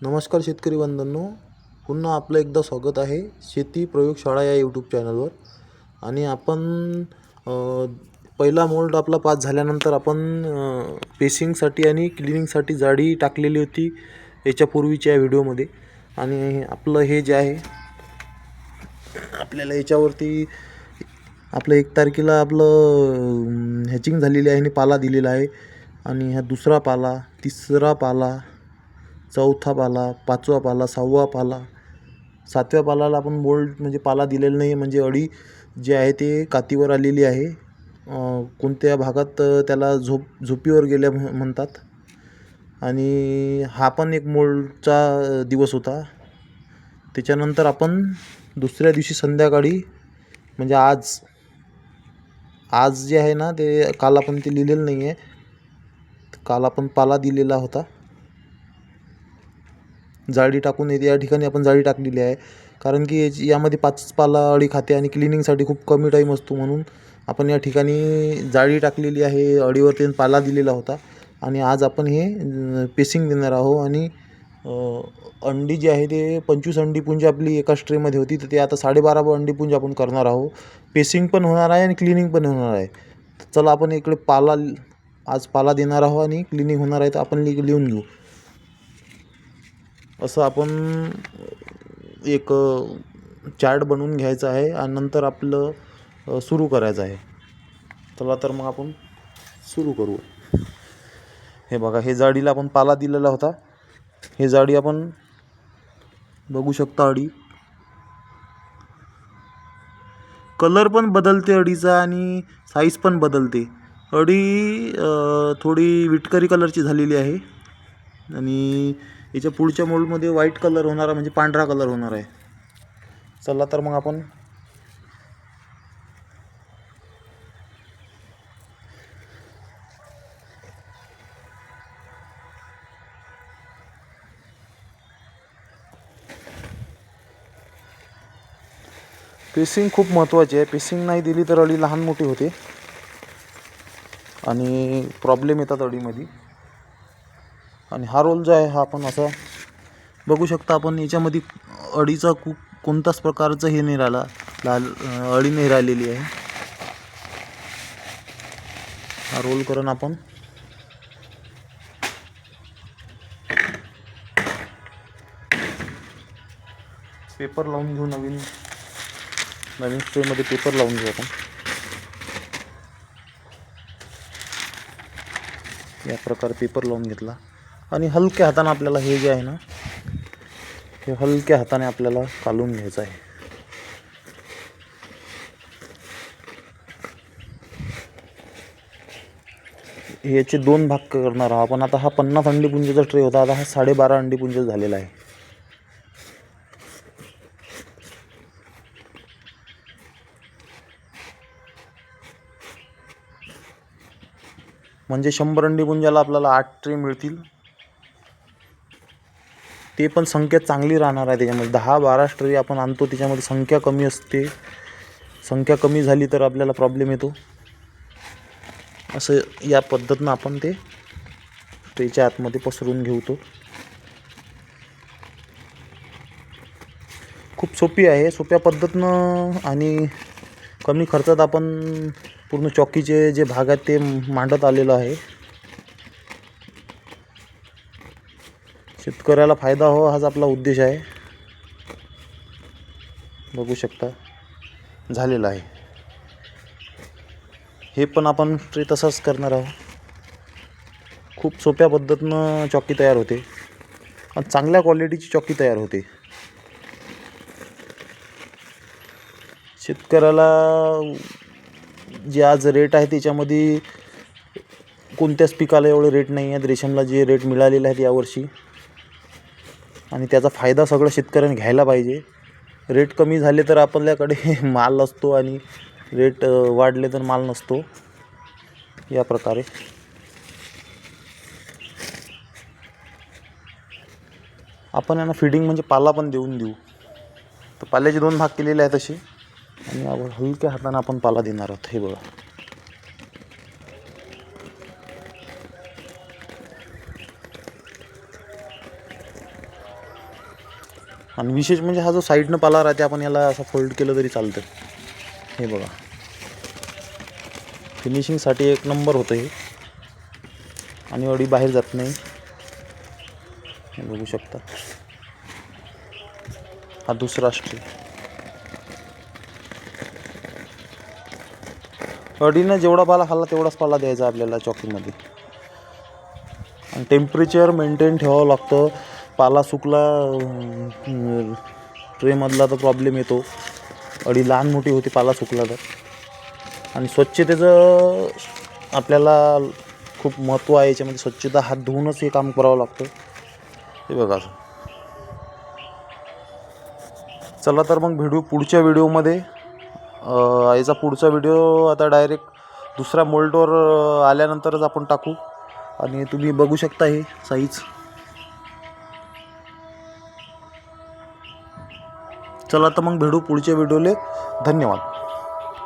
नमस्कार शेतकरी बंधूंनो. पुन्हा आपलं एकदा स्वागत आहे शेती प्रयोगशाळा या यूट्यूब चॅनलवर आणि आपण पहिला मोल्ड आपला पास झाल्यानंतर आपण पेसिंगसाठी आणि क्लिनिंगसाठी जाडी टाकलेली होती याच्यापूर्वीच्या व्हिडिओमध्ये आणि आपलं हे जे आहे आपल्याला याच्यावरती आपलं एक तारखेला आपलं हॅचिंग झालेली आहे आणि पाला दिलेला आहे. आणि हा दुसरा पाला तिसरा पाला चौथा पाला पाचवा पाला सहावा पाला. सातव्या पालाला आपण बोल्ट म्हणजे पाला दिलेला नाही म्हणजे अडी जी आहे ते कातीवर आलेली आहे. कोणत्या भागात त्याला झोप झोपीवर गेल्या म्हणतात. आणि हा पण एक मोल्डचा दिवस होता. त्याच्यानंतर आपण दुसऱ्या दिवशी संध्याकाळी म्हणजे आज आज जे आहे ना ते काल आपण ते लिहिलेलं नाही आहे काल आपण पाला दिलेला होता. जाळी टाकून येते या ठिकाणी आपण जाळी टाकलेली आहे. कारण की याची यामध्ये पाच पाला अळी खाते आणि क्लिनिंगसाठी खूप कमी टाईम असतो म्हणून आपण या ठिकाणी जाळी टाकलेली आहे अळीवरती पाला दिलेला होता. आणि आज आपण हे पेसिंग देणार आहोत आणि अंडी जी आहे ते पंचवीस अंडीपुंज आपली एका ट्रेमध्ये होती. तर ते आता साडेबारा अंडीपुंज आपण करणार आहोत. पेसिंग पण होणार आहे आणि क्लिनिंग पण होणार आहे. चला आपण इकडे पाला आज पाला देणार आहोत आणि क्लिनिंग होणार आहे तर आपण लिहून घेऊ. असं आपण एक चार्ट बनवून घ्यायचं आहे आणि नंतर आपलं सुरू करायचं आहे. चला तर मग आपण सुरू करू. हे बघा हे जाडीला आपण पाला दिलेला होता. हे जाडी आपण बघू शकता अडी. कलर पण बदलते अडीचा आणि साईज पण बदलते. अडी थोडी विटकरी कलरची झालेली आहे. आणि याच्या पुढच्या मोल्डमध्ये व्हाईट कलर होणार आहे म्हणजे पांढरा कलर होणार आहे. चला तर मग आपण पेसिंग खूप महत्त्वाची आहे. पेसिंग नाही दिली तर अळी लहान मोठी होते. आणि प्रॉब्लेम येतात अळीमध्ये. आणि हा रोल जो आहे हा आपण असा बघू शकता आपण याच्यामध्ये अडीचा कु कोणताच प्रकारचं हे नाही राहिला लाल अळी नाही राहिलेली आहे. हा रोल करून आपण पेपर लावून घेऊ नवीन नवीन स्ट्रेमध्ये पेपर लावून घेऊ आपण. या प्रकारे पेपर लावून घेतला. आणि हलक्या हाताने आपल्याला हे जे आहे ना हे हलक्या हाताने आपल्याला कालून घ्यायचं आहे. याचे दोन भाग करणार आहोत आपण. आता हा पन्नास अंडीपुंजाचा ट्रे होता. आता हा साडेबारा अंडीपुंज झालेला आहे. म्हणजे शंभर अंडीपुंजाला आपल्याला आठ ट्रे मिळतील. ते पण संख्या चांगली राहणार आहे त्याच्यामध्ये. दहा बारा ट्रे आपण आणतो त्याच्यामध्ये संख्या कमी असते. संख्या कमी झाली तर आपल्याला प्रॉब्लेम येतो. असं या पद्धतीनं आपण ते ट्रेच्या आतमध्ये पसरून घेऊ खूप सोपी आहे. सोप्या पद्धतीनं आणि कमी खर्चात आपण पूर्ण चौकीचे जे भाग आहेत ते मांडत आलेलं आहे. शेतकऱ्याला फायदा हो हाच आपला उद्देश आहे. बघू शकता. झालेला आहे. हे पण आपण ट्रे तसाच करणार आहोत. खूप सोप्या पद्धतीनं चॉकी तयार होते. आणि चांगल्या क्वालिटीची चॉकी तयार होते. शेतकऱ्याला जे आज रेट आहे त्याच्यामध्ये कोणत्याच पिकाला एवढं रेट नाही आहे रेशमला जे रेट मिळालेले आहेत यावर्षी. आणि त्याचा फायदा सगळं शेतकऱ्यांनी घ्यायला पाहिजे. रेट कमी झाले तर आपल्याकडे माल असतो आणि रेट वाढले तर माल नसतो. या प्रकारे. आपण यांना फिडिंग म्हणजे पाला पण देऊन देऊ. तर पाल्याचे दोन भाग केलेले आहेत असे. आणि हलक्या हाताने आपण पाला देणार आहोत. हे बघा. आणि विशेष म्हणजे हा जो साईडनं पाला राहते आपण याला असं फोल्ड केलं तरी चालतं. हे बघा. फिनिशिंगसाठी एक नंबर होतं हे. आणि अडी बाहेर जात नाही. हे बघू शकता. हा दुसरा स्ट्री अडीनं जेवढा पाला खाल्ला तेवढाच पाला द्यायचा आपल्याला चॉकीमध्ये. आणि टेम्परेचर मेंटेन ठेवावं लागतं. पाला सुकला ट्रेमधला तर प्रॉब्लेम येतो. अडी लहान मोठी होती पाला सुकला तर. आणि स्वच्छतेचं आपल्याला खूप महत्त्व आहे याच्यामध्ये स्वच्छता हात धुवूनच हे काम करावं लागतं. ते बघा. चला तर मग व्हिडिओ पुढच्या व्हिडिओमध्ये. याचा पुढचा व्हिडिओ आता डायरेक्ट दुसऱ्या मोल्डवर आल्यानंतरच आपण टाकू. आणि तुम्ही बघू शकता हे साईज चला तर मग भेटू पुढच्या व्हिडिओले. धन्यवाद.